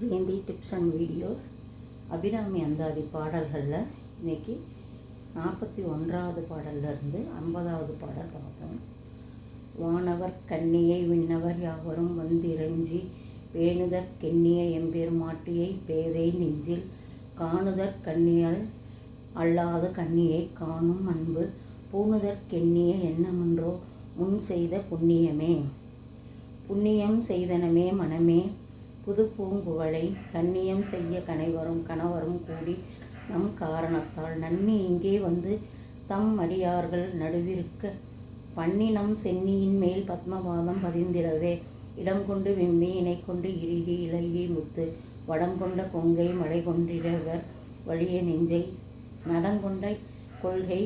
Jayanthi tips and videos. Abirami Anthathi பாடல்களில் இன்னைக்கு நாற்பத்தி ஒன்றாவது பாடல்லேருந்து ஐம்பதாவது பாடல் பார்த்தோம். வானவர் கண்ணியை விண்ணவர் யாவரும் வந்திரஞ்சி பேணுதற் கெண்ணிய எம்பெருமாட்டியை பேதை நெஞ்சில் காணுதற் கண்ணியல் அல்லாத கண்ணியை காணும் அன்பு பூணுதற் கெண்ணிய எண்ணமன்றோ முன் செய்த புண்ணியமே. புண்ணியம் செய்தனமே மனமே புது பூங்குவளை கண்ணியம் செய்ய கனைவரும் கணவரும் கூடி நம் காரணத்தால் நன்னி இங்கே வந்து தம் அடியார்கள் நடுவிருக்க பண்ணினம் சென்னியின் மேல் பத்மபாதம் பதிந்திடவே. இடம் கொண்டு விம்மி இணை கொண்டு இறுகி இலகி முத்து. வடம் கொண்ட கொங்கை மழை கொண்டிடவர் வழிய நெஞ்சை. நடங்கொண்ட கொள்கை.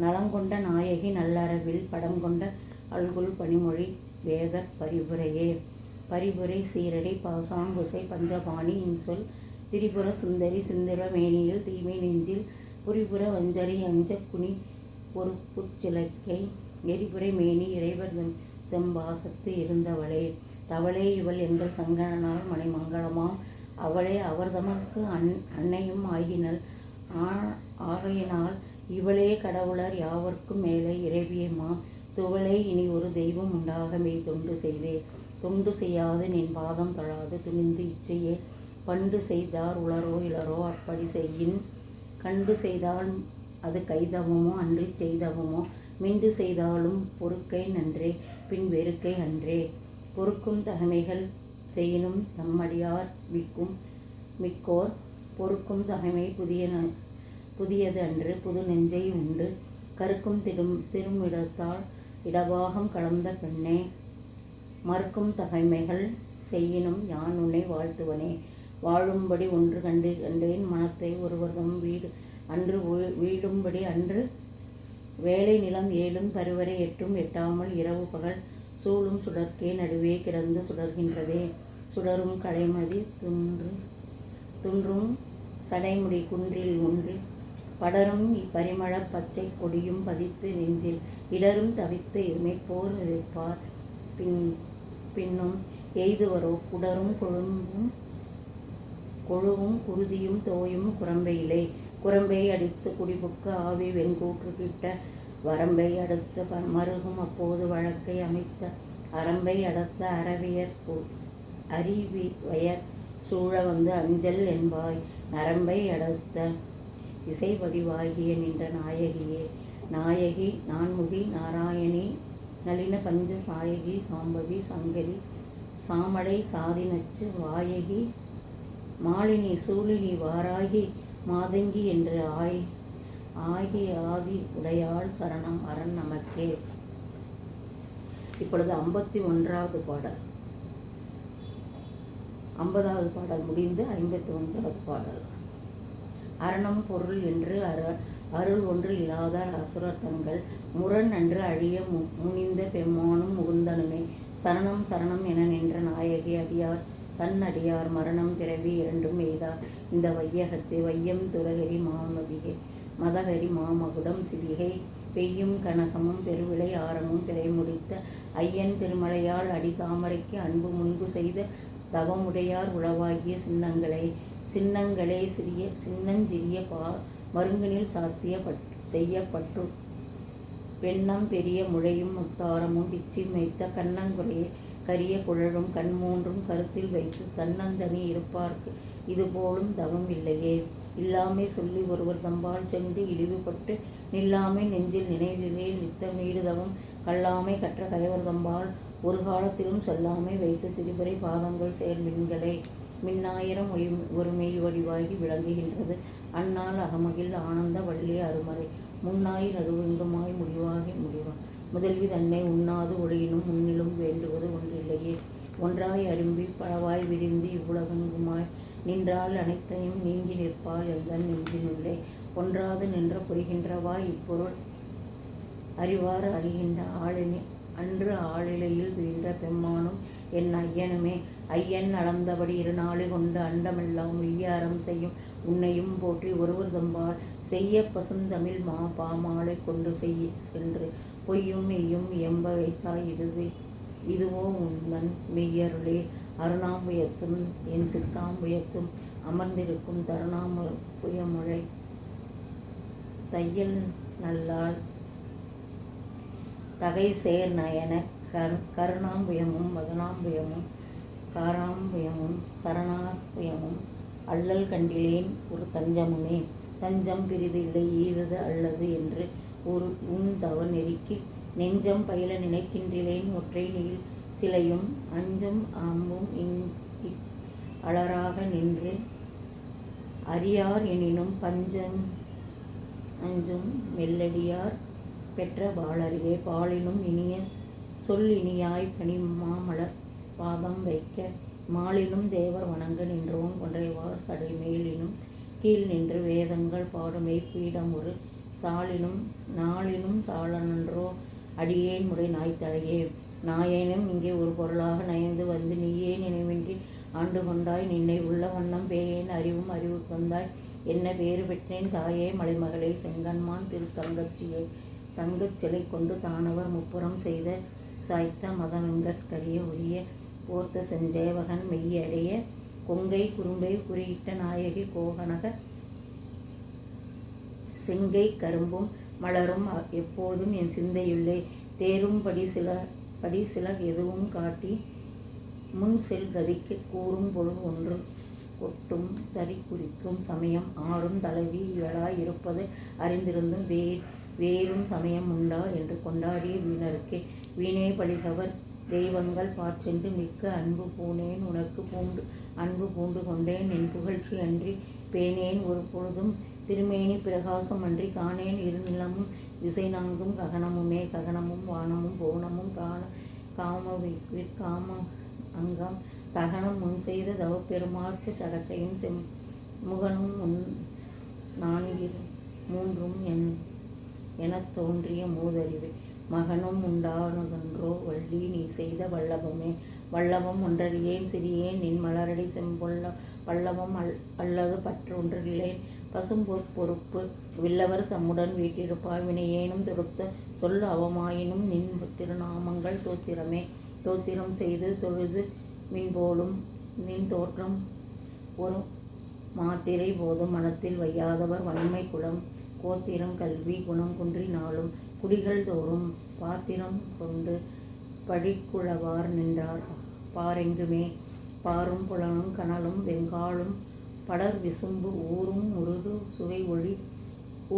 நலங்கொண்ட நாயகி நல்லறவில். படம் கொண்ட அல்குல் பனிமொழி வேதர் பரிபுரையே. பரிபுரை சீரடி பாசாங்குசை பஞ்சபாணி இன்சொல் திரிபுர சுந்தரி சிந்திர மேனியில் தீமை நெஞ்சில் புரிபுர வஞ்சரி அஞ்ச குனி பொறுப்புச்சிலக்கை எரிபுரை மேனி இறைவர் செம்பாகத்து இருந்தவளே. தவளே இவள் எங்கள் சங்கடனால் மணிமங்கலமாம். அவளே அவர் தமக்கு அன் அன்னையும் ஆகினள். ஆ- ஆகையினால் இவளே கடவுளர் யாவர்க்கும் மேலே இறைவியம்மா. துவளே இனி ஒரு தெய்வம் உண்டாக மெய் தொண்டு செய்தே தொண்டு செய்யாது நின் பாதம் தொழாது துணிந்து இச்சையே. பண்டு செய்தார் உளரோ இளரோ அப்படி செய்யின். கண்டு செய்தால் அது கைதவமோ அன்றி செய்தவமோ. மிண்டு செய்தாலும் பொறுக்கை நன்றே பின் வெறுக்கை அன்றே. பொறுக்கும் தகமைகள் செய்யினும் தம்மடியார் மிக்கும் மிக்கோர். பொறுக்கும் தகைமை புதிய புதியது அன்று புது நெஞ்சை உண்டு. கருக்கும் திரும் திருமிடத்தால் இடபாகம் கலந்த பெண்ணே. மறுக்கும் தகைமைகள் செய்யினும் யான் உன்னை வாழ்த்துவனே. வாழும்படி ஒன்று கண்டு கண்டேன் மனத்தை ஒருவர்தம் வீடு அன்று வீழும்படி வீடும்படி அன்று வேலை நிலம் ஏழும் பருவரை எட்டும் எட்டாமல் இரவு பகல் சூழும் சுடர்க்கே நடுவே கிடந்து சுடர்கின்றதே. சுடரும் கடைமதி துன்று துன்றும் சடைமுடி குன்றில் ஒன்று. படரும் பரிமள பச்சை கொடியும் பதித்து நெஞ்சில் இடரும் தவித்து இமைப்போர் எதிர்ப்பார். பின் பின்னும் எய்துவரோ? குடரும் கொழும்பும் கொழுவும் குருதியும் தோயும் குரம்பையிலே. குரம்பை அடித்து குடிபுக்க ஆவி வெண்கூற்று கிட்ட வரம்பை அடுத்து மருகும் அப்போது வழக்கை அமைத்த அரம்பை அடுத்த அரவியர் அறிவி வயர் சூழ வந்து அஞ்சல் என்பாய். நரம்பை அடுத்த இசை வடிவாகிய நின்ற நாயகியே. நாயகி நான்முகி நாராயணி நளின பஞ்ச சாயகி சாம்பவி சங்கரி சாமளை சாதினச்சு வாயகி மாலினி சூழினி வாராகி மாதங்கி என்று ஆய் ஆகி ஆதி உடையாள் சரணம் அரண் நமக்கே. இப்பொழுது ஐம்பத்தி ஒன்றாவது பாடல். ஐம்பதாவது பாடல் முடிந்து ஐம்பத்தி ஒன்றாவது பாடல். அரணம் பொருள் என்று அர அருள் ஒன்று இல்லாத அசுரர் தங்கள் முரண் அன்று அழிய மு முனிந்த பெம்மானும் முகுந்தனுமே சரணம் சரணம் என நின்ற நாயகி அடியார் தன் அடியார் மரணம் பிறவி இரண்டும் எய்தார். இந்த வையகத்து வையம் துரகரி மாமதிகை மதகரி மாமகுடம் சிவிகை பெய்யும் கனகமும் பெருவிளை ஆரமும் பிறை முடித்த ஐயன் திருமலையால் அடி தாமரைக்கு அன்பு முன்பு செய்த தவமுடையார் உளவாகிய சின்னங்களை சின்னங்களே சிறிய சின்னஞ்சிறிய பா மருங்கினில் சாத்திய பட் செய்யப்பட்டு பெண்ணம் பெரிய முழையும் முத்தாரமும் பிச்சி மேய்த்த கண்ணங்குறையே கரிய குழலும் கண் மூன்றும் கருத்தில் வைத்து தன்னந்தனி இருப்பார்க்கு. இதுபோலும் தவம் இல்லையே. இல்லாமை சொல்லி ஒருவர் தம்பால் சென்று இழிவுபட்டு நில்லாமை நெஞ்சில் நினைவிலே நித்த நீடுதவும் கல்லாமை கற்ற கயவர் தம்பால் ஒரு காலத்திலும் சொல்லாமை வைத்து திரிபுரை பாதங்கள் செயல் மின்களே மின்னாயிரம் ஒரு மெய் வடிவாகி விளங்குகின்றது. அந்நாள் அகமகில் ஆனந்த வள்ளி அருமறை. முன்னாய் நடுவெங்குமாய் முடிவாகி முடிவா முதல்வி தன்னை உண்ணாது ஒளியினும் முன்னிலும் வேண்டுவது ஒன்றில்லையே. ஒன்றாய் அரும்பி பலவாய் விரிந்து இவ்வுலகெங்குமாய் நின்றால் அனைத்தையும் நீங்கி நிற்பாள் எந்தன் நெஞ்சினுள்ளே. ஒன்றாது நின்ற புரிகின்றவாய் இப்பொருள்? அறிவார் அறிகின்ற ஆளினி அன்று ஆளிலையில் துயின்ற பெம்மானும் என் ஐயனுமே. ஐயன் அளந்தபடி இரு நாளை கொண்டு அண்டமெல்லாம் வெய்யாரம் செய்யும். உன்னையும் போற்றி ஒருவர் தம்பால் செய்ய பசுந்தமிழ் மா பாமாலை கொண்டு செய் சென்று பொய்யும் மெய்யும் எம்ப வைத்தாய் இதுவே. இதுவோ உந்தன் மெய்யருளே அருணாம்புயத்தும் என் சித்தாம்புயத்தும் அமர்ந்திருக்கும் தருணாம தருணாம்புயமுழை தையல் நல்லால் தகை சேர் நயன கரு கருணாம்புயமும் மதுனாம்புயமும் காராம்புயமும் சரணார்பயமும் அல்லல் கண்டிலேன் ஒரு தஞ்சமுமே. தஞ்சம் பிரிதில்லை ஈதது அல்லது என்று ஒரு உன் தவ நெருக்கி நெஞ்சம் பயில நினைக்கின்றிலேன் ஒற்றை நீள் சிலையும் அஞ்சம் அம்பும் இங் அலராக நின்று அறியார் எனினும் பஞ்சம் அஞ்சும் மெல்லடியார் பெற்ற பாலரியே பாலினும் இனிய சொல் இனியாய் பனி மாமலர் பாதம் வைக்க. மாலிலும் தேவர் வணங்க நின்றோன் ஒன்றைவார் சடை மேலினும் கீழ் நின்று வேதங்கள் பாடும். மெய்ப்பீடம் ஒரு சாலிலும் நாளிலும் சாலனன்றோ அடியேன் முறை நாய்த்தழையே நாயேனும் இங்கே ஒரு பொருளாக நயந்து வந்து நீயே நினைவின்றி ஆண்டு கொண்டாய். நின்னை உள்ள வண்ணம் பேயேன் அறிவும் அறிவு தந்தாய் என்ன பேறு பெற்றேன்? தாயே மலைமகளே செங்கன்மான் திரு தங்கச் சிலை கொண்டு தானவர் முப்புறம் செய்த சாய்த்த மதமெங்கற்கரிய உரிய போர்த்த செஞ்சேவகன் மெய்யடைய கொங்கை குறும்பை குறியிட்ட நாயகி கோகனக செங்கை கரும்பும் மலரும் எப்போதும் என் சிந்தையுள்ளே. தேரும் படி சில படி சில எதுவும் காட்டி முன் செல் தரிக்க கூறும் பொருள் ஒன்று ஒட்டும் தறி குறிக்கும் சமயம். ஆறும் தலைவி இவளாய் இருப்பது அறிந்திருந்தும் வே வேறும் சமயம் உண்டா? என்று கொண்டாடிய வீணருக்கே. வீணே பழிகவர் தெய்வங்கள் பார்ச்சென்று மிக்க அன்பு பூனேன் உனக்கு பூண்டு அன்பு பூண்டு கொண்டேன் என் புகழ்ச்சி அன்றி பேனேன் ஒரு பொழுதும் திருமேனி பிரகாசம் அன்றி காணேன் இருநிலமும் திசை நான்கும் ககனமுமே ககனமும் வானமும் போனமும் காண காம காம அங்கம் தகனம் முன் செய்த தவப்பெருமாற்கு தடக்கையும் செம் முகனும் முன் நான்கில் மூன்றும் என் எனத் தோன்றிய மூதறிவு. மகனும் உண்டானதென்றோ வள்ளி நீ செய்த வல்லபமே. வல்லவம் ஒன்றறியேன் சிறியேன் நின் மலரடி செம்பொல்ல வல்லவம் அல் அல்லது பற்று பற்றொன்றில்லேன் பசும்பொற் பொறுப்பு வில்லவர் தம்முடன் வீட்டிருப்பாய் வினையேனும் தொடுத்த சொல் அவமாயினும் நின் திருநாமங்கள் தோத்திரமே. தோத்திரம் செய்து தொழுது மின்போலும் நின் தோற்றம் ஒரு மாத்திரை போதும். மனத்தில் வையாதவர் வன்மை குலம். கோத்திரம் கல்வி குணம் குன்றி நாளும் குடிகள் தோறும் பாத்திரம் கொண்டு படிக்குழவார் நின்றார். பாரெங்குமே பாரும் புலனும் கனலும் வெங்காலும் படர் விசும்பு ஊரும் முருகு சுவை ஒளி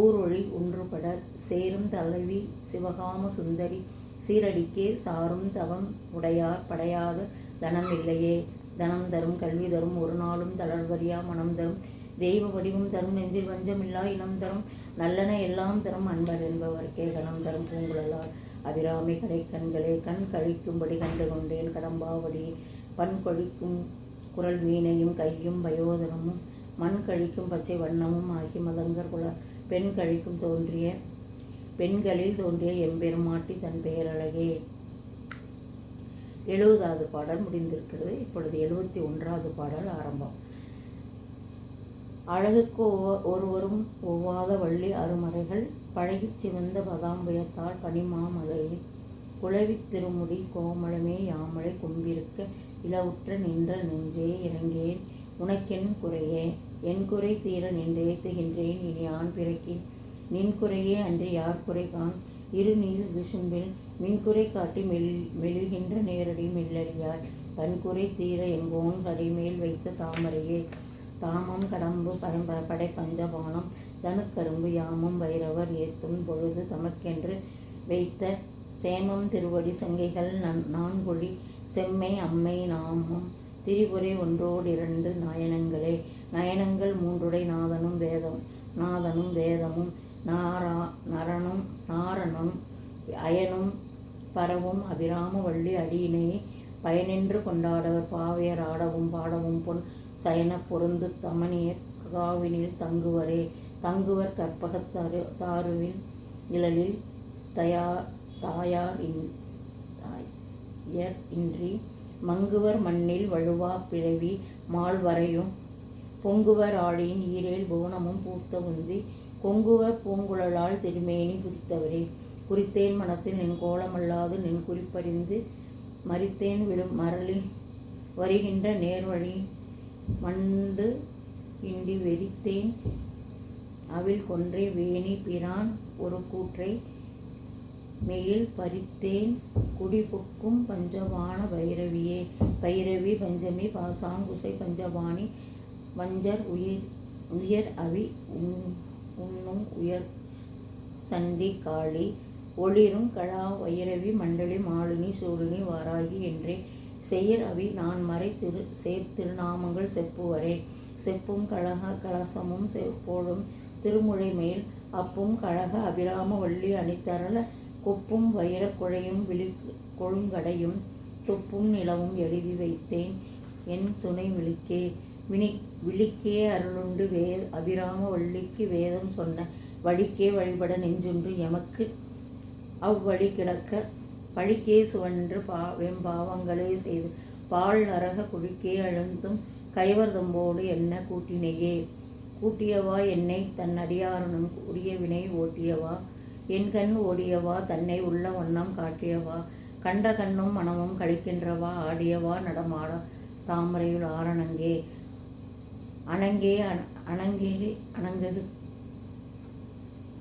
ஊரொழி ஒன்றுபட சேரும் தலைவி சிவகாம சுந்தரி சீரடிக்கே சாரும் தவம் உடையார் படையாத தனம் இல்லையே? தனம் தரும் கல்வி தரும் ஒரு நாளும் தளர்வரியா மனம் தரும். தெய்வ வடிவம் தரும் நெஞ்சில் வஞ்சமில்லா இனம் தரும். நல்லன எல்லாம் தரும் அன்பர் என்பவர்க்கே கணம் தரும் பூங்குழலால் அபிராமி கடை கண்களே கண் கழிக்கும்படி கண்டு கொண்டேன். கடம்பாவடி பண் கொழிக்கும் குரல் வீணையும் கையும் பயோதனமும் மண் கழிக்கும் பச்சை வண்ணமும் ஆகி மதங்கர் குல பெண் கழிக்கும் தோன்றிய பெண்களில் தோன்றிய எம்பெருமாட்டி தன் பெயரழகே. எழுபதாவது பாடல் முடிந்திருக்கிறது. இப்பொழுது எழுபத்தி ஒன்றாவது பாடல் ஆரம்பம். அழகுக்கு ஒருவரும் ஒவ்வாத வள்ளி அருமறைகள் பழகிச் சிவந்த பதாம்பயத்தால் பனிமாமலையில் குழவித் திருமுடி கோமளமே யாமலை கும்பிருக்க இளவுற்ற நின்ற நெஞ்சே இறங்கேன். உனக்கென் குறையே என் குறை தீர நின்றேத்துகின்றேன் இனி ஆண் பிறக்கின். நின் குறையே அன்று யார் குறை கான் இரு நீர் விசும்பில் மின்குறை காட்டி மெல் மெழுகின்ற நேரடி மெல்லடியார் தன்குறை தீர எங்கோன் கடைமேல் வைத்த தாமரையே தாமம் கடம்பு பயன்ப படை பஞ்சபானம் தனுக்கரும்பு யாமம் வைரவர் ஏத்தும் பொழுது தமக்கென்று வைத்த சேமம் திருவடி சங்கைகள் நான்கொழி செம்மை அம்மை நாமம் திரிபுரை ஒன்றோடு இரண்டு நயனங்களே நயனங்கள் மூன்றுடை நாதனும் வேதம் நாதனும் வேதமும் நாரா நரனும் நாரணனும் அயனும் பரவும் அபிராம வள்ளி அடியினையே பயனின்று கொண்டாடவர் பாவையர் ஆடவும் பாடவும் பொன் சயன பொருந்து தமணியர் காவினில் தங்குவரே. தங்குவர் கற்பகத் தரு தாருவில் நிழலில் தயா தாயார் இன் தாயர் இன்றி மங்குவர் மண்ணில் வழுவா பிழவி மால்வரையும் பொங்குவர் ஆழியின் ஈரேல் புவனமும் பூத்த உந்தி கொங்குவர் பூங்குழலால் திருமேனி குறித்தவரே குறித்தேன் மனத்தில் நின் கோலமல்லாது நின் குறிப்பறிந்து மறித்தேன் விடும் மரளி வருகின்ற நேர்வழி மண்டு இண்டி வெறித்தேன். அவில் கொன்றே வேணி பிரான் ஒரு கூற்றை மெயில் பறித்தேன். குடிபுக்கும் பஞ்சவான பைரவியே பைரவி பஞ்சமி பாசாங்குசை பஞ்சவாணி வஞ்சர் உயிர் உயர் அவி உண்- உண்ணும் உயர் சண்டி காளி ஒளிரும் கழா வைரவி மண்டலி மாலினி சூழினி வாராகி என்றே செய்யரவி அவி நான் மறை திரு சேர்த்திருநாமங்கள் செப்புவரே. செப்பும் கழக கலசமும் செப்போடும் திருமுழை மேல் அப்பும் கழக அபிராம வள்ளி அணித்தரள கொப்பும் வைரக் குழையும் விழி கொழுங்கடையும் தொப்பும் நிலவும் எழுதி வைத்தேன் என் துணை விழிக்கே. வினி விழிக்கே அருளுண்டு வே அபிராம வள்ளிக்கு வேதம் சொன்ன வழிக்கே வழிபட நெஞ்சொன்று எமக்கு அவ்வழி கிடக்க பழிக்கே சுவன்று பா வெம்பாவங்களே செய்து பால் நரக குழிக்கே அழுந்தும் கைவர்தம்போடு என்ன கூட்டினையே? கூட்டியவா என்னை தன் அடியாரனும் உரிய வினை ஓட்டியவா? என் கண் ஓடியவா? தன்னை உள்ள வண்ணம் காட்டியவா? கண்ட கண்ணும் மனமும் கழிக்கின்றவா? ஆடியவா? நடமாட தாமரையுள் ஆரணங்கே அணங்கே அணங்கே அணங்கு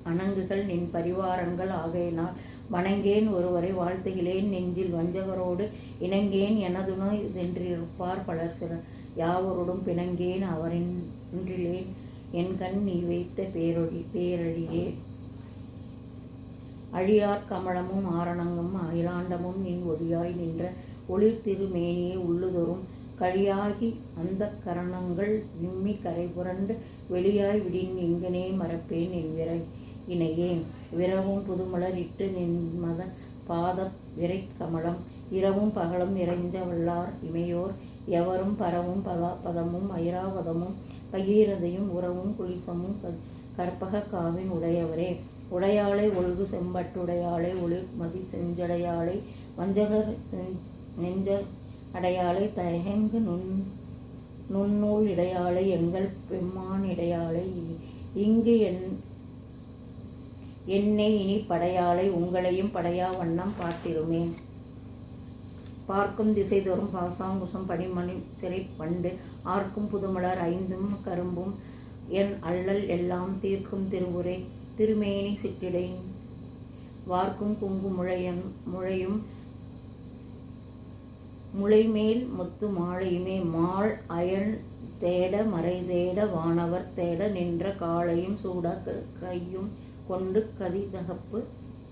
அணங்குகள் நின் பரிவாரங்கள் ஆகையினால் வணங்கேன் ஒருவரை வாழ்த்துகிறேன். நெஞ்சில் வஞ்சகரோடு இணங்கேன் எனதுணை இதென்றிருப்பார் பலர் சிலர் யாவரோடும் பிணங்கேன் அவரின் இன்றிலேன் என் கண் நீ வைத்த பேரொழி பேரழியே. அழியார் கமலமும் ஆரணங்கும் அயிலாண்டமும் நின் ஒளியாய் நின்ற ஒளிர் திருமேனியை உள்ளுதொறும் கழியாகி அந்த கரணங்கள் விம்மி கரை புரண்டு வெளியாய் விடின். எங்கனே மறப்பேன் என் இணையே. விரவும் புதுமலர் இட்டு நின் மத பாத விரை கமலம். இரவும் பகலும் இறைஞ்ச வல்லார் இமையோர். எவரும் பரவும் பதா பதமும் ஐராவதமும். பகீரதையும் உறவும் குளிசமும் கற்பக காவின் உடையவரே. உடையாளை ஒழுகு செம்பட்டுடையாளை ஒழு மதி செஞ்சடையாளை வஞ்சகர் நெஞ்ச அடையாளை தயங்கு நுண் நுண்ணூல் இடையாளை எங்கள் பெம்மான் இடையாளை. இங்கு என் என்னை இனி படையாளை உங்களையும் படையா வண்ணம் பார்த்திருமே பார்க்கும் திசைதோறும் பாசாங்குசம் படிமணி சிறை பண்டு ஆர்க்கும் புதுமலர் ஐந்தும் கரும்பும் என் அல்லல் எல்லாம் தீர்க்கும் திருவுரை திருமேனி சிற்றிடை வார்க்கும் குங்கு முழையன் முழையும் முளைமேல் முத்து மாலையுமே மால் அயன் தேட மறை தேட வானவர் தேட நின்ற காலையும் சூட கையும் கொண்டு கதி தகப்பு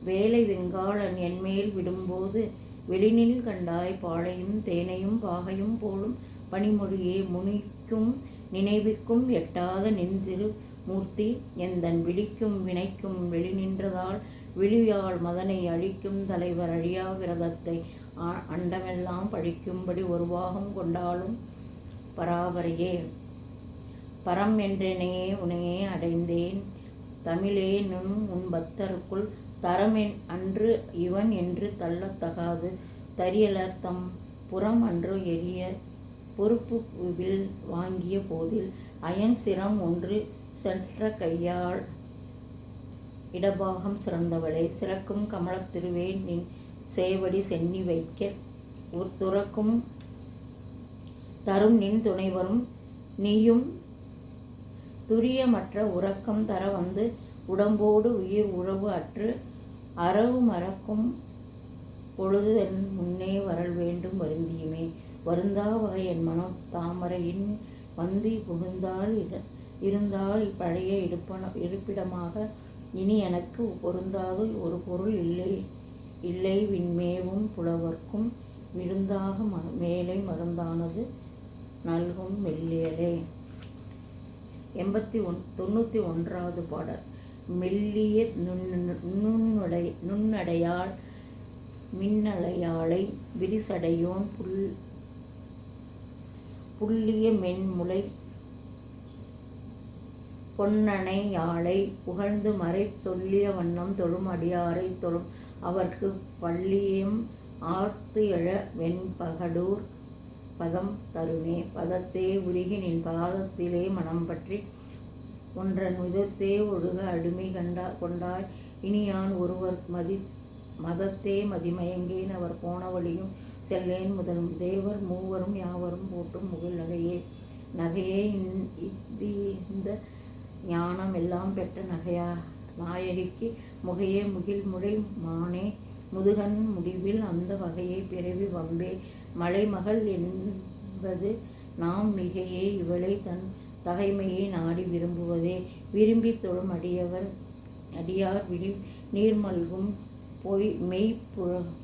வேலை வெங்காளன் என்மேல் விடும்போது வெளிநில் கண்டாய் பாலையும் தேனையும் பாகையும் போலும் பனிமொழியே முனிக்கும் நினைவுக்கும் எட்டாத நின் திருமூர்த்தி எந்தன் விழிக்கும் வினைக்கும் வெளி நின்றதால் விழியால் மதனை அழிக்கும் தலைவர் அழியா விரதத்தை அண்டமெல்லாம் பழிக்கும்படி ஒரு பாகம் கொண்டாலும் பராபரையே. பரம் என்றெனையே உனையே அடைந்தேன். தமிழே நுண் உன் பக்தருக்குள் தரமென் அன்று இவன் என்று தள்ளத்தகாது. தரியலர் தம் புறம் அன்று எரிய பொறுப்பு வில் வாங்கிய போதில் அயன் சிரம் ஒன்று சென்ற கையால் இடபாகம் சிறந்தவளே. சிறக்கும் கமலத்திருவே நின் சேவடி சென்னி வைக்க ஒரு துறக்கும் தரும் நின் துணைவரும் நீயும் துரியமற்ற உறக்கம் தர வந்து உடம்போடு உயிர் உறவு அற்று அரவு மறக்கும் பொழுது என் முன்னே வரல் வேண்டும் வருந்தியுமே. வருந்தா வகை என் மனம் தாமரையின் வந்து புகுந்தால் இரு- இருந்தால் இப்பழைய இருப்பன இருப்பிடமாக இனி எனக்கு பொருந்தாது ஒரு பொருள் இல்லை இல்லை விண்மேவும் புலவர்க்கும் விருந்தாக ம மேலே மருந்தானது நல்கும் மெல்லியலே எண்பத்தி ஒன் தொண்ணூற்றி ஒன்றாவது பாடல். மெல்லிய நுண்ணுடை நுண்ணடையாள் மின்னலையாளை விரிசடையோன் புல் புள்ளிய மென்முலை பொன்னனை யாழை புகழ்ந்து மறை சொல்லிய வண்ணம் தொழும் அடியாரை தொழும். அவர்க்கு பள்ளியும் ஆர்த்து எழ வெண்பகடூர் பதம் தருமே. பதத்தே உருகி நின் பாதத்திலே மனம் பற்றி ஒன்றன் விதத்தே ஒழுக அடிமை கண்டா கொண்டாய். இனியான் ஒருவர் மதி மதத்தே மதிமயங்கேன் அவர் போன வழியும் செல்லேன் முதலும். தேவர் மூவரும் யாவரும் போட்டும் முகில் நகையே. நகையே இந்- இந்த ஞானம் எல்லாம் பெற்ற நகையா நாயகிக்கு முகையே முகில் முறை மானே. முதுகன் முடிவில் அந்த வகையை பிறவி வம்பே. மலைமகள் என்பது நாம் மிகையே இவளை தன் தகைமையை நாடி விரும்புவதே. விரும்பி தொழும் அடியவர் அடியார் விழி நீர்மல்கும் பொய் மெய்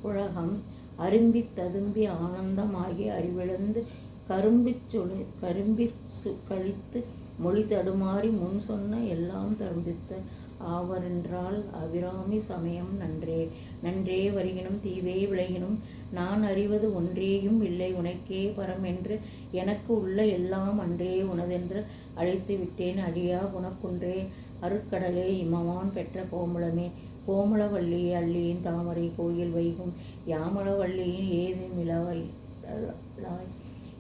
புழகம். அரும்பித் ததும்பி ஆனந்தமாகி அறிவிழந்து கரும்பிச் சொலி கரும்பி சு கழித்து மொழி தடுமாறி முன் சொன்ன எல்லாம் தரும்பித்த ஆவரென்றால் அபிராமி சமயம் நன்றே. நன்றே வருகினும் தீவே விளையினும் நான் அறிவது ஒன்றேயும் இல்லை. உனக்கே பரம் என்று எனக்கு உள்ள எல்லாம் அன்றே உனதென்று அழைத்து விட்டேன். அடியா உனக்குன்றே அருட்கடலே இமவான் பெற்ற கோமுளமே. கோமளவல்லியே அள்ளியின் தாமரை கோயில் வைகும். யாமளவள்ளியின் ஏது நிலவை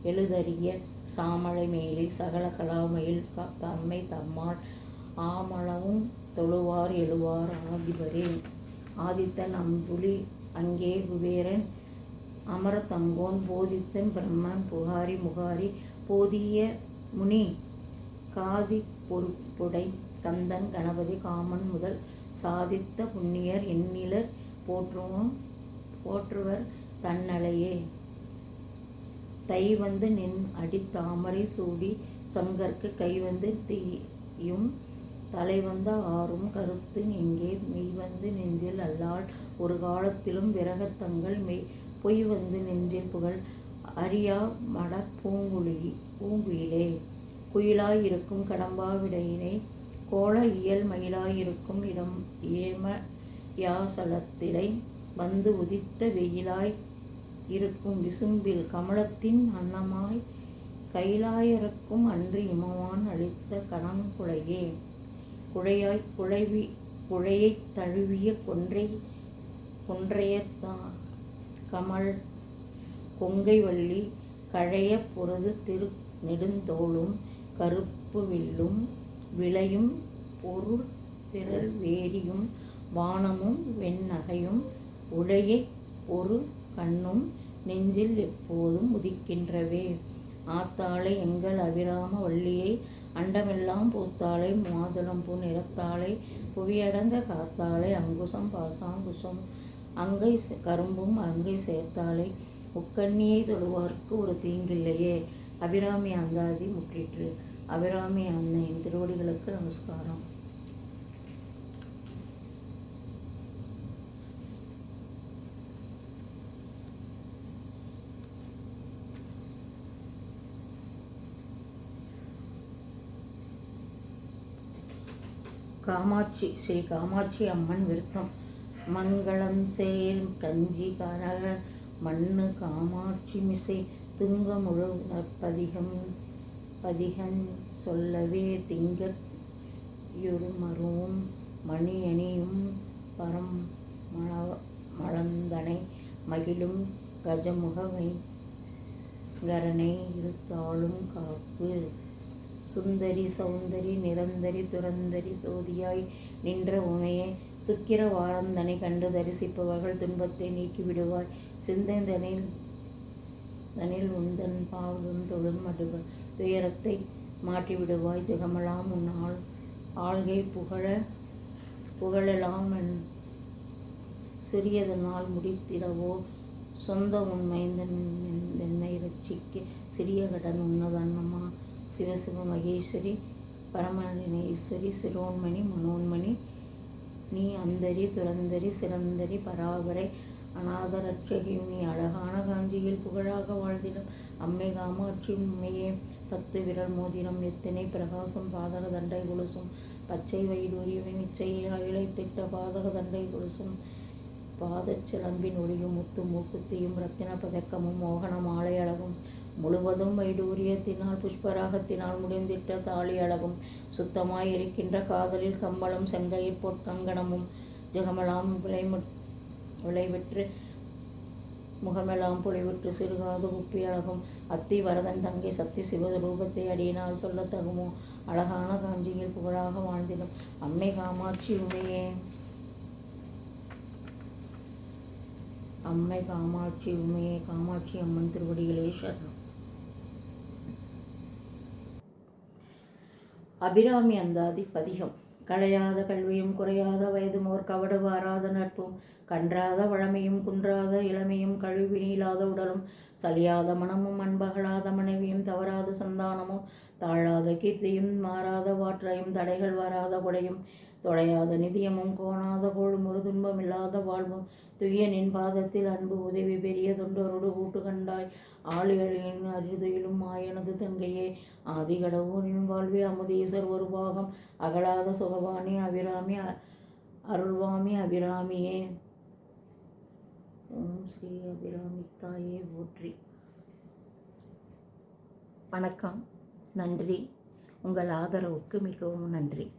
எழுதறிய? சாமளை மேலே சகல கலாமையில் அம்மை தம்மாள் ஆமளவும் தொழுவார் எழுவார் ஆதிபரே. ஆதித்தன் அம்புலி அங்கே குபேரன் அமரதங்கோன் போதித்தன் பிரம்மன் புகாரி முகாரி போதிய முனி காதி பொறுப்புடை கந்தன் கணபதி காமன் முதல் சாதித்த புண்ணியர் எண்ணிலர் போற்றுவோம் போற்றுவர் தன்னலையே. தை வந்து நின் அடித்தாமரை சூடி சங்கற்கு கை வந்து தீயும் தலை வந்த ஆறும் கருத்து எங்கே மெய் வந்து நெஞ்சில் அல்லால். ஒரு காலத்திலும் விரகத்தங்கள் மெய் பொய் வந்து நெஞ்சில் புகழ். அரியா மட பூங்குழி பூங்குயிலே. குயிலாயிருக்கும் கடம்பாவிடையினை கோல இயல் மயிலாயிருக்கும் இடம் ஏம யாசலத்திடை வந்து உதித்த வெயிலாய் இருக்கும் விசும்பில் கமலத்தின் அன்னமாய். கைலாயருக்கும் அன்று இமவான் அளித்த குலையே. குழையாய் குழைவி குழையைத் தழுவிய கொன்றை கொன்றையத்தா கமல் கொங்கை வள்ளி கழைய பொருது திரு நெடுந்தோளும் கருப்பு வில்லும் விளையும் பொருள் திரள் வேரியும் வானமும் வெண்ணகையும் உழையை ஒரு கண்ணும் நெஞ்சில் எப்போதும் உதிக்கின்றவே. ஆத்தாளை எங்கள் அபிராம வள்ளியை அண்டமெல்லாம் பூத்தாளை மாதுளம்பூ நிறத்தாளை புவியடந்த காத்தாளை அங்குசம் பாசாங்குசம். அங்கை கரும்பும் அங்கை சேர்த்தாளை உக்கண்ணியை தொழுவார்க்கு ஒரு தீங்கில்லையே. அபிராமி அந்தாதி முற்றிற்று. அபிராமி அன்னையின் திருவடிகளுக்கு நமஸ்காரம். காமாட்சி ஸ்ரீ காமாட்சி அம்மன் விருத்தம். மங்களம் சேர் கஞ்சி கனக மண்ணு காமாட்சி மிசை துங்க முழு பதிகம் பதிகன் சொல்லவே திங்கயுருமரும் மணியணியும் பரம் மண மலந்தனை மகிழும் கஜமுகவை கரனை இருத்தாளும் காப்பு. சுந்தரி சௌந்தரி நிரந்தரி துரந்தரி சோதியாய் நின்ற உமையே சுக்கிர வாரந்தனை கண்டு தரிசிப்பவர்கள் துன்பத்தை நீக்கி விடுவாய் சிந்தனில் தனில் உந்தன் பாவம் தொழும் மடுவ துயரத்தை மாற்றி விடுவாய் ஜெகமலாம் உன் ஆள் ஆள்கை புகழ புகழலாம் சிறியதனால் முடித்திடவோ? சொந்த உண்மை என்னை ரட்சிக்க சிறிய கடன் உன்னதன்னமா சிவசிவ மகேஸ்வரி பரமநேஸ்வரி சிரோன்மணி மனோன்மணி நீ அந்தரி துரந்தரி சிறந்தரி பராபரை அநாதரட்சகி நீ அழகான காஞ்சியில் புகழாக வாழ்ந்திடும் அம்மை காமாட்சி உண்மையே பத்து விரல் மோதிரம் எத்தனை பிரகாசம் பாதக தண்டை கொலுசும் பச்சை வைடூரியவின் இச்சையில் திட்ட பாதக தண்டை கொலுசும் பாதச்சிலம்பின் ஒளியும் முத்து மூக்குத்தியும் ரத்தின பதக்கமும் மோகன மாலை அழகும் முழுவதும் வைடூரியத்தினால் புஷ்பராகத்தினால் முடிந்திட்ட தாலி அழகும் சுத்தமாய் இருக்கின்ற காதலில் கம்பளம் செங்கை பொற்கங்கணமும் ஜெகமெலாம் விளைமு விளைவிற்று முகமெல்லாம் பொலிவிட்டு சிறுகாது உப்பி அழகும். அத்தி வரதன் தங்கை சக்தி சிவரூபத்தை அடியினால் சொல்ல தகுமோ? அழகான காஞ்சியில் புகழாக வாழ்ந்திடும். அம்மை காமாட்சி உமையே. அம்மை காமாட்சி உமையே. காமாட்சி அம்மன் திருவடிகளே சரணம். அபிராமி அந்தாதி பதிகம். களையாத கல்வியும் குறையாத வயதும் ஓர் கவடு வாராத நட்பும் கன்றாத வழமையும் குன்றாத இளமையும் கழுவி நீளாத உடலும் சலியாத மனமும் அன்பகலாத மனைவியும் தவறாத சந்தானமும் தாழாத கீர்த்தியும் மாறாத வாற்றையும் தடைகள் வராத கொடையும் தொலையாத நிதியமும் கோணாத கோழும் ஒரு துன்பமில்லாத வாழ்வும் துய்ய நின் பாதத்தில் அன்பு உதவி பெரிய தொண்டரோடு கூட்டு கண்டாய் ஆளுகளின் அருதுயிலும் மாயனது தங்கையே ஆதிகடவுனின் வாழ்வே அமுதீசர் ஒரு பாகம் அகலாத சுகவாணி அபிராமி அ- அருள்வாமி அபிராமியே. ஓம் ஸ்ரீ அபிராமித்தாயே தாயே வணக்கம். நன்றி. உங்கள் ஆதரவுக்கு மிகவும் நன்றி.